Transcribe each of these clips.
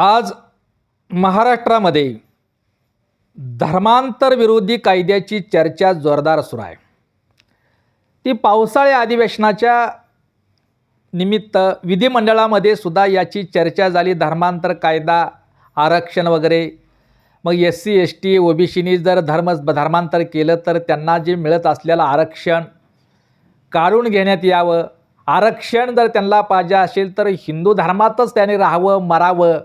आज महाराष्ट्रामध्ये धर्मांतर विरोधी कायद्याची चर्चा जोरदार सुरू आहे. ती पावसाळी अधिवेशनाच्या निमित्त विधिमंडळामध्ये सुद्धा याची चर्चा झाली. धर्मांतर कायदा आरक्षण वगैरे. मग S C S T O B सीनी जर धर्म धर्मांतर केलं तर त्यांना जे मिळत असलेलं आरक्षण काढून घेण्यात यावं. आरक्षण जर त्यांना पाहिजे असेल तर हिंदू धर्मातच त्याने राहावं मरावं.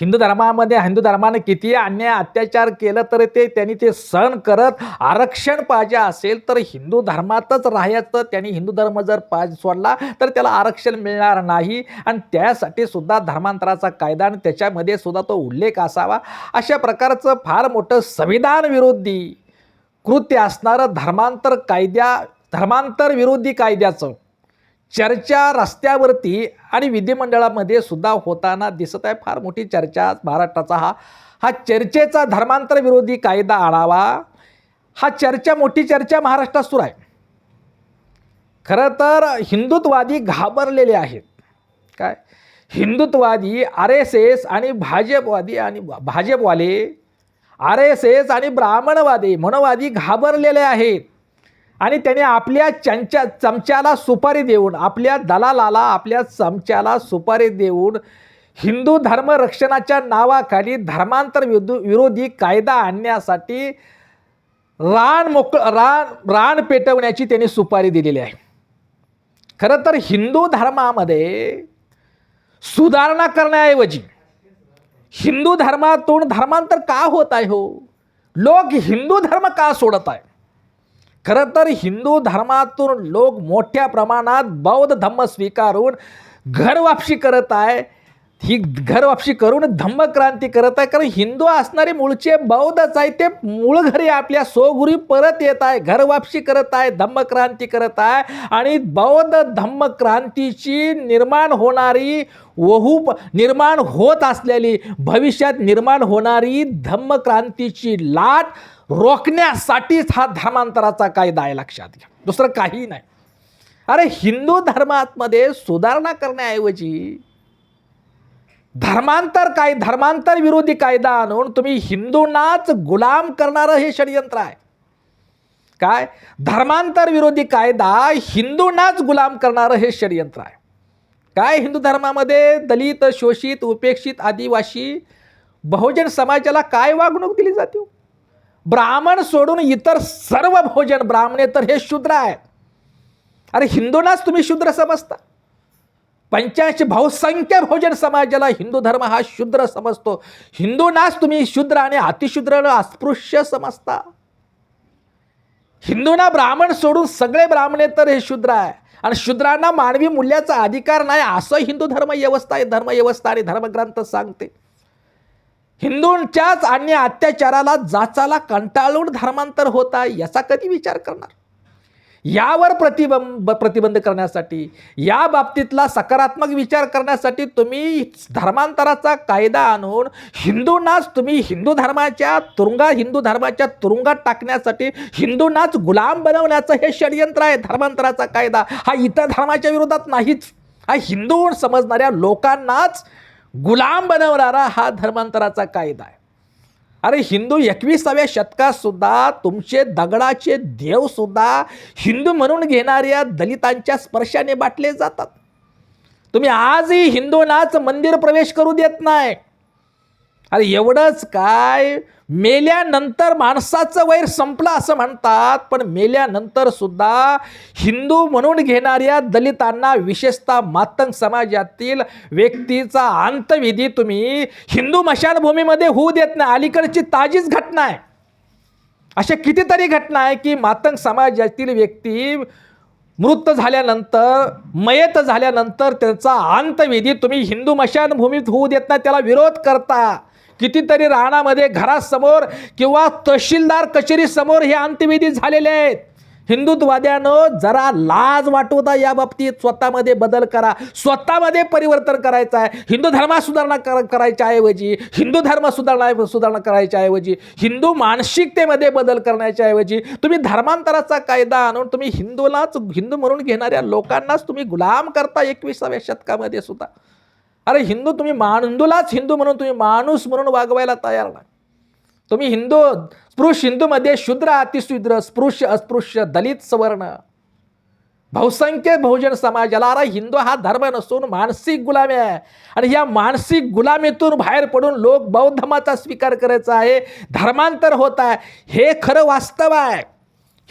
हिंदू धर्मामध्ये हिंदू धर्माने किती अन्याय अत्याचार केलं तर ते त्यांनी ते सहन करत आरक्षण पाहिजे असेल तर हिंदू धर्मातच राहायचं. त्यांनी हिंदू धर्म जर पा सोडला तर त्याला आरक्षण मिळणार नाही. आणि त्यासाठी सुद्धा धर्मांतराचा कायदा आणि त्याच्यामध्ये सुद्धा तो उल्लेख असावा. अशा प्रकारचं फार मोठं संविधान विरोधी कृत्य असणारं धर्मांतर कायद्या धर्मांतर विरोधी कायद्याचं चर्चा रस्त्यावरती आणि विधिमंडळामध्ये सुद्धा होताना दिसत आहे. फार मोठी चर्चा महाराष्ट्राचा हा हा चर्चेचा धर्मांतर विरोधी कायदा आणावा हा चर्चा मोठी चर्चा महाराष्ट्रात सुरू आहे. खरं तर हिंदुत्ववादी घाबरलेले आहेत. काय? हिंदुत्ववादी आर एस एस आणि भाजपवादी आणि भाजपवाले आर एस एस आणि ब्राह्मणवादी मनोवादी घाबरलेले आहेत. आणि त्याने आपल्या चमच्या चमच्याला सुपारी देऊन आपल्या दलालाला आपल्या चमच्याला सुपारी देऊन हिंदू धर्म रक्षणाच्या नावाखाली धर्मांतर विदु विरोधी कायदा आणण्यासाठी रान मोक रान रान पेटवण्याची त्यांनी सुपारी दिलेली आहे. खरं तर हिंदू धर्मामध्ये सुधारणा करण्याऐवजी हिंदू धर्मातून धर्मांतर का होत आहे हो? लोक हिंदू धर्म का सोडत आहे? खरं तर हिंदू धर्मातून लोक मोठ्या प्रमाणात बौद्ध धम्म स्वीकारून घरवापशी करत आहे. ही घरवापशी करून धम्मक्रांती करत आहे. कारण हिंदू असणारे मूळचे बौद्धच आहे. ते मूळ घरी आपल्या सोगुरी परत येत आहे. घरवापशी करत आहे. धम्मक्रांती करत आहे. आणि बौद्ध धम्मक्रांतीची निर्माण होणारी वहू निर्माण होत असलेली भविष्यात निर्माण होणारी धम्मक्रांतीची लाट रोखण्यासाठीच हा धर्मांतराचा कायदा आहे. लक्षात घ्या. दुसरं काही नाही. अरे हिंदू धर्मातमध्ये सुधारणा करण्याऐवजी धर्मांतर काय? धर्मांतर विरोधी कायदा आणून तुम्ही हिंदूंनाच गुलाम करणारं हे षडयंत्र आहे. काय? धर्मांतर विरोधी कायदा हिंदूंनाच गुलाम करणारं हे षडयंत्र आहे. काय हिंदू धर्मामध्ये दलित शोषित उपेक्षित आदिवासी बहुजन समाजाला काय वागणूक दिली जाते? ब्राह्मण सोडून इतर सर्व भोजन ब्राह्मणे तर हे शूद्र आहेत. अरे हिंदूंनाच तुम्ही शूद्र समजता. पंच्याऐंशी बहुसंख्य भोजन समाजाला हिंदू धर्म हा शूद्र समजतो. हिंदूंनाच तुम्ही शूद्र आणि अतिशूद्र अस्पृश्य समजता. हिंदूंना ब्राह्मण सोडून सगळे ब्राह्मणे तर हे शूद्र आहे. आणि शूद्रांना मानवी मूल्याचा अधिकार नाही असं हिंदू धर्म व्यवस्था आहे धर्मव्यवस्था आणि धर्मग्रंथ सांगते. हिंदूंच्याच अन्य अत्याचाराला जाचाला कंटाळून धर्मांतर होत आहे याचा कधी विचार करणार? यावर प्रतिबंब प्रतिबंध करण्यासाठी या बाबतीतला सकारात्मक विचार करण्यासाठी तुम्ही धर्मांतराचा कायदा आणून हिंदूंनाच तुम्ही हिंदू धर्माच्या तुरुंगात हिंदू धर्माच्या तुरुंगात टाकण्यासाठी हिंदूंनाच गुलाम बनवण्याचं हे षडयंत्र आहे धर्मांतराचा कायदा. हा इतर धर्माच्या विरोधात नाहीच. हा हिंदू समजणाऱ्या लोकांनाच गुलाम बनवणारा हा धर्मांतराचा कायदा आहे. अरे हिंदू एकविसाव्या शतकात सुद्धा तुमचे दगडाचे देव सुद्धा हिंदू म्हणून घेणाऱ्या दलितांच्या स्पर्शाने बाटले जातात. तुम्ही आजही हिंदूंनाच मंदिर प्रवेश करू देत नाही. अरे एवढंच काय? मेल्यानंतर माणसाचं वैर संपलं असं म्हणतात पण मेल्यानंतर सुद्धा हिंदू म्हणून घेणाऱ्या दलितांना विशेषतः मातंग समाजातील व्यक्तीचा अंतविधी तुम्ही हिंदू मशानभूमीमध्ये होऊ देत नाही. अलीकडची ताजीच घटना आहे. अशा कितीतरी घटना आहे की मातंग समाजातील व्यक्ती मृत झाल्यानंतर मयत झाल्यानंतर त्याचा अंतविधी तुम्ही हिंदू मशानभूमीत होऊ देत नाही त्याला विरोध करता. कितीतरी राहण्यामध्ये घरासमोर किंवा तहसीलदार कचेरीसमोर हे अंत्यविधी झालेले आहेत. हिंदुत्ववाद्यानं जरा लाज वाटू या बाबतीत. स्वतःमध्ये बदल करा. स्वतःमध्ये परिवर्तन करायचं आहे. हिंदू धर्मात सुधारणा कर करायच्या ऐवजी हिंदू धर्म सुधारणा सुधारणा करायच्या ऐवजी हिंदू मानसिकतेमध्ये बदल करण्याच्या ऐवजी तुम्ही धर्मांतराचा कायदा आणून तुम्ही हिंदूलाच हिंदू म्हणून घेणाऱ्या लोकांनाच तुम्ही गुलाम करता एकविसाव्या शतकामध्ये सुद्धा. अरे हिंदू तुम्ही मान हिंदूलाच हिंदू म्हणून तुम्ही माणूस म्हणून वागवायला तयार नाही. तुम्ही हिंदू स्पृश हिंदूमध्ये शूद्र अतिशूद्र स्पृश्य अस्पृश्य दलित सवर्ण. बहुसंख्य बहुजन समाजाला अरे हिंदू हा धर्म नसून मानसिक गुलामी आहे. आणि या मानसिक गुलामीतून बाहेर पडून लोक बौद्ध धर्माचा स्वीकार करायचा आहे धर्मांतर होत आहे. हे खरं वास्तव आहे.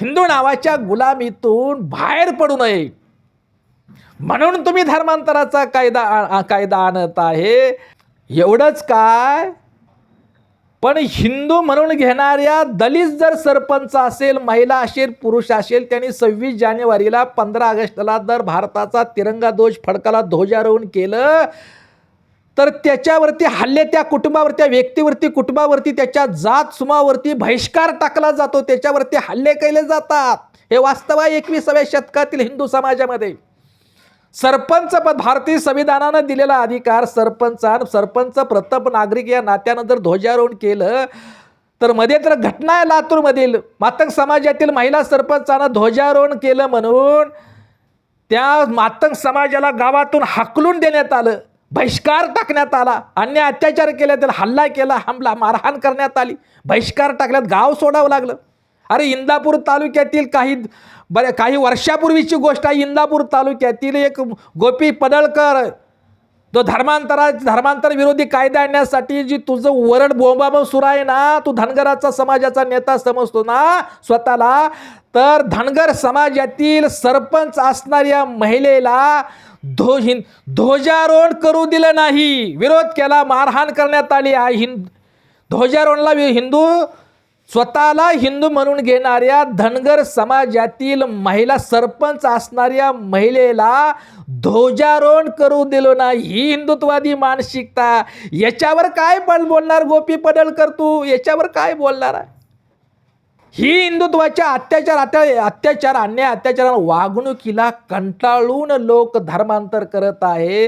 हिंदू नावाच्या गुलामीतून बाहेर पडू नये. म्हणून तुम्ही धर्मांतराचा कायदा आ- कायदा आणत आहे. एवढंच काय? पण हिंदू म्हणून घेणाऱ्या दलित जर सरपंच असेल महिला असेल पुरुष असेल त्यांनी सव्वीस जानेवारीला पंधरा ऑगस्टला जर भारताचा तिरंगा ध्वज फडकाला ध्वजारोहण केलं. तर त्याच्यावरती हल्ले त्या कुटुंबावर त्या व्यक्तीवरती कुटुंबावरती त्याच्या जात सुमावरती बहिष्कार टाकला जातो. त्याच्यावरती हल्ले केले जातात. हे वास्तव आहे एकविसाव्या शतकातील हिंदू समाजामध्ये. सरपंच पद भारतीय संविधानानं दिलेला अधिकार सरपंचान सरपंच प्रथम नागरिक या नात्यानं जर ध्वजारोहण केलं तर मध्ये तर घटना आहे लातूरमधील. मातंग समाजातील महिला सरपंचानं ध्वजारोहण केलं म्हणून त्या मातंग समाजाला गावातून हाकलून देण्यात आलं बहिष्कार टाकण्यात आला अन्य अत्याचार केले त्याला हल्ला केला हमला मारहाण करण्यात आली बहिष्कार टाकल्यात गाव सोडावं लागलं. अरे इंदापूर तालुक्यातील काही बरे काही वर्षापूर्वीची गोष्ट आहे. इंदापूर तालुक्यातील एक गोपी पडळकर तो धर्मांतरा धर्मांतर विरोधी कायदा आणण्यासाठी जी तुझं वरड बोंबाब सुरू आहे ना तू धनगराचा समाजाचा नेता समजतो ना स्वतःला तर धनगर समाजातील सरपंच असणाऱ्या महिलेला ध्व हिं ध्वजारोहण करू दिलं नाही. विरोध केला मारहाण करण्यात आली आहे. हिंद ध्वजारोहणला हिंदू स्वतःला हिंदू म्हणून घेणाऱ्या धनगर समाजातील महिला सरपंच असणाऱ्या महिलेला ध्वजारोहण करू दिलो नाही. ही हिंदुत्वादी मानसिकता. याच्यावर काय बोलणार गोपी पडळकर तू? याच्यावर काय बोलणार आहे? ही हिंदुत्वाच्या अत्याचार अत्या अत्याचार अन्याय अत्याचार वागणुकीला कंटाळून लोक धर्मांतर करत आहे.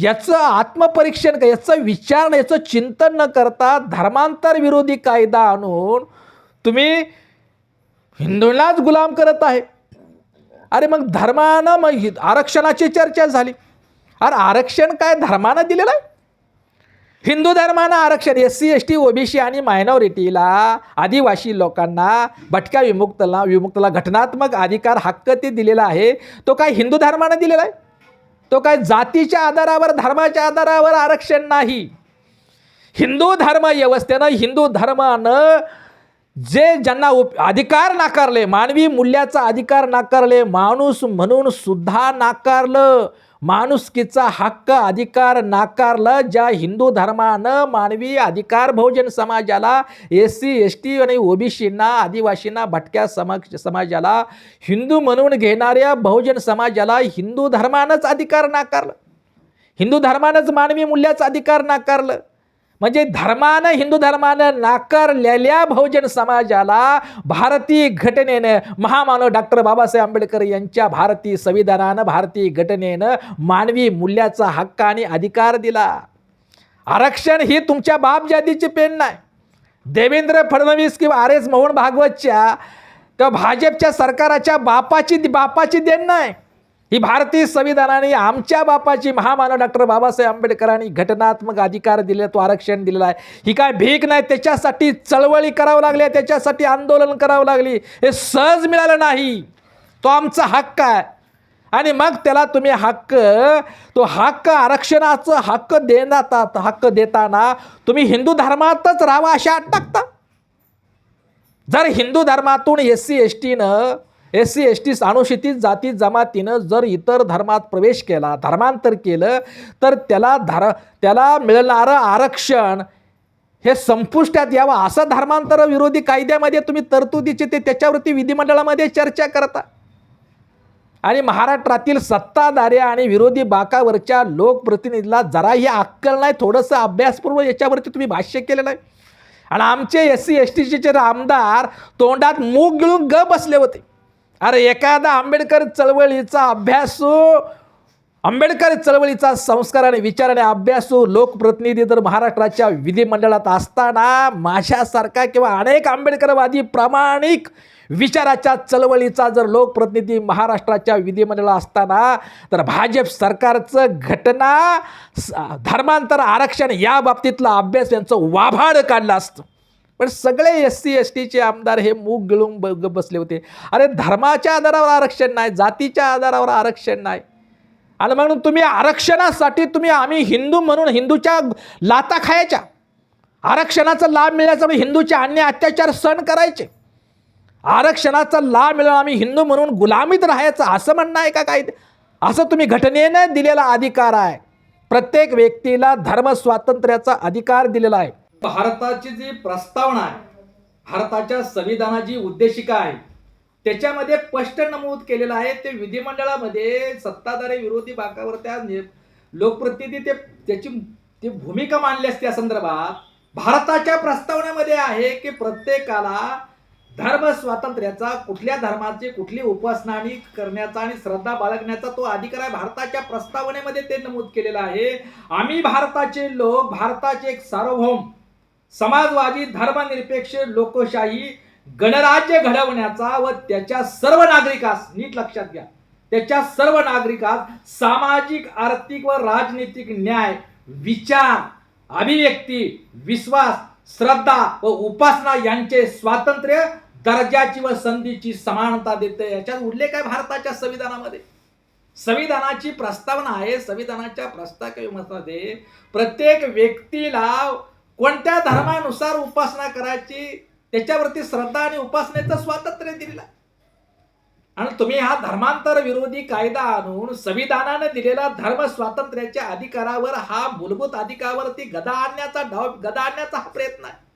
याचं आत्मपरीक्षण याचं विचार याचं चिंतन न करता धर्मांतर विरोधी कायदा आणून तुम्ही हिंदूंनाच गुलाम करत आहे. अरे मग धर्मानं मग आरक्षणाची चर्चा झाली. अरे आरक्षण काय धर्मानं दिलेलं आहे? हिंदू धर्मानं आरक्षण S C S T OBC आणि मायनॉरिटीला आदिवासी लोकांना भटक्या विमुक्तला विमुक्तला घटनात्मक अधिकार हक्क ते दिलेला आहे. तो काय हिंदू धर्मानं दिलेला आहे? तो काय जातीच्या आधारावर धर्माच्या आधारावर आरक्षण नाही. हिंदू धर्म व्यवस्थेनं हिंदू धर्मानं जे ज्यांना उप अधिकार नाकारले मानवी मूल्याचा अधिकार नाकारले माणूस म्हणून सुद्धा नाकारलं. माणुसकीचा हक्क अधिकार नाकारलं ज्या हिंदू धर्मानं मानवी अधिकार बहुजन समाजाला एस सी एस टी आणि ओबीसींना आदिवासींना भटक्या समक्ष समाजाला हिंदू म्हणून घेणाऱ्या बहुजन समाजाला हिंदू धर्मानंच अधिकार नाकारलं. हिंदू धर्मानंच मानवी मूल्याचा अधिकार नाकारलं. म्हणजे धर्मानं हिंदू धर्मानं नाकारलेल्या बहुजन समाजाला भारतीय घटनेनं महामानव डॉक्टर बाबासाहेब आंबेडकर यांच्या भारतीय संविधानानं भारतीय घटनेनं मानवी मूल्याचा हक्क आणि अधिकार दिला. आरक्षण ही तुमच्या बापजादीची पेन नाही. देवेंद्र फडणवीस किंवा आर एस मोहन भागवतच्या किंवा भाजपच्या सरकाराच्या बापाची बापाची देण नाही. ही भारतीय संविधानाने आमच्या बापाची महामानव डॉक्टर बाबासाहेब आंबेडकरांनी घटनात्मक अधिकार दिले तो आरक्षण दिलेला आहे. ही काय भीक नाही त्याच्यासाठी चळवळी करावं लागल्या त्याच्यासाठी आंदोलन करावं लागली. हे सहज मिळालं नाही. तो आमचा हक्क आहे. आणि मग त्याला तुम्ही हक्क तो हक्क आरक्षणाचं हक्क देण्यात हक्क देताना तुम्ही हिंदू धर्मातच राहावा अशा अट टाकता जर हिंदू धर्मातून एस सी एस टीनं एस सी एस टी अनुसूचित जाती जमातीनं जर इतर धर्मात प्रवेश केला धर्मांतर केलं तर त्याला धर त्याला मिळणारं आरक्षण हे संपुष्टात यावं. असं धर्मांतर विरोधी कायद्यामध्ये तुम्ही तरतुदीचे ते त्याच्यावरती विधिमंडळामध्ये चर्चा करता. आणि महाराष्ट्रातील सत्ताधारी आणि विरोधी बाकावरच्या लोकप्रतिनिधीला जराही अक्कल नाही थोडंसं अभ्यासपूर्व याच्यावरती तुम्ही भाष्य केलेलं आहे. आणि आमचे एस सी एस टीचे आमदार तोंडात मूग गिळून ग बसले होते. अरे एखादा आंबेडकर चळवळीचा अभ्यासू आंबेडकर चळवळीचा संस्कार आणि विचार आणि अभ्यासू लोकप्रतिनिधी जर महाराष्ट्राच्या विधिमंडळात असताना माझ्यासारखा किंवा अनेक आंबेडकरवादी प्रामाणिक विचाराच्या चळवळीचा जर लोकप्रतिनिधी महाराष्ट्राच्या विधिमंडळात असताना तर भाजप सरकारचं घटना धर्मांतर आरक्षण या बाबतीतला अभ्यास यांचं वाभाड काढलं असतं. पण सगळे एस सी एस टीचे आमदार हे मूग गिळून ब बसले होते. अरे धर्माच्या आधारावर आरक्षण नाही जातीच्या आधारावर आरक्षण नाही. आणि म्हणून तुम्ही आरक्षणासाठी तुम्ही आम्ही हिंदू म्हणून हिंदूच्या लाता खायच्या. आरक्षणाचा लाभ मिळण्यासाठी म्हणजे हिंदूचे अन्य अत्याचार सहन करायचे. आरक्षणाचा लाभ मिळून आम्ही हिंदू म्हणून गुलामीत राहायचं असं म्हणणं आहे का काही? असं तुम्ही घटनेनं दिलेला अधिकार आहे. प्रत्येक व्यक्तीला धर्म स्वातंत्र्याचा अधिकार दिलेला आहे. भारताची जी प्रस्तावना आहे भारताच्या संविधानाची उद्देशिका आहे त्याच्यामध्ये स्पष्ट नमूद केलेलं आहे ते विधिमंडळामध्ये सत्ताधारी विरोधी भागावर त्या लोकप्रतिनिधी ते त्याची ती भूमिका मांडली असते या संदर्भात. भारताच्या प्रस्तावनेमध्ये आहे की प्रत्येकाला धर्म स्वातंत्र्याचा कुठल्या धर्माची कुठली उपासना करण्याचा आणि श्रद्धा बाळगण्याचा तो अधिकार आहे. भारताच्या प्रस्तावनेमध्ये ते नमूद केलेलं आहे. आम्ही भारताचे लोक भारताचे एक सार्वभौम समाजवादी धर्मनिरपेक्ष लोकशाही गणराज्य घडवण्याचा व त्याच्या सर्व नागरिकास नीट लक्षात घ्या. त्याच्या सर्व नागरिकास सामाजिक आर्थिक व राजनीतिक न्याय विचार अभिव्यक्ती विश्वास श्रद्धा व उपासना यांचे स्वातंत्र्य दर्जाची व संधीची समानता देते. याच्यात उल्लेख आहे भारताच्या संविधानामध्ये? संविधानाची प्रस्तावना आहे. संविधानाच्या प्रस्तावनेमध्ये प्रत्येक व्यक्तीला कोणत्या धर्मानुसार उपासना करायची त्याच्यावरती श्रद्धा आणि उपासनेचं स्वातंत्र्य दिलेलं. आणि तुम्ही हा धर्मांतर विरोधी कायदा आणून संविधानाने दिलेला धर्म स्वातंत्र्याच्या अधिकारावर हा मूलभूत अधिकारावरती गदा आणण्याचा डाव गदा आणण्याचा हा प्रयत्न आहे.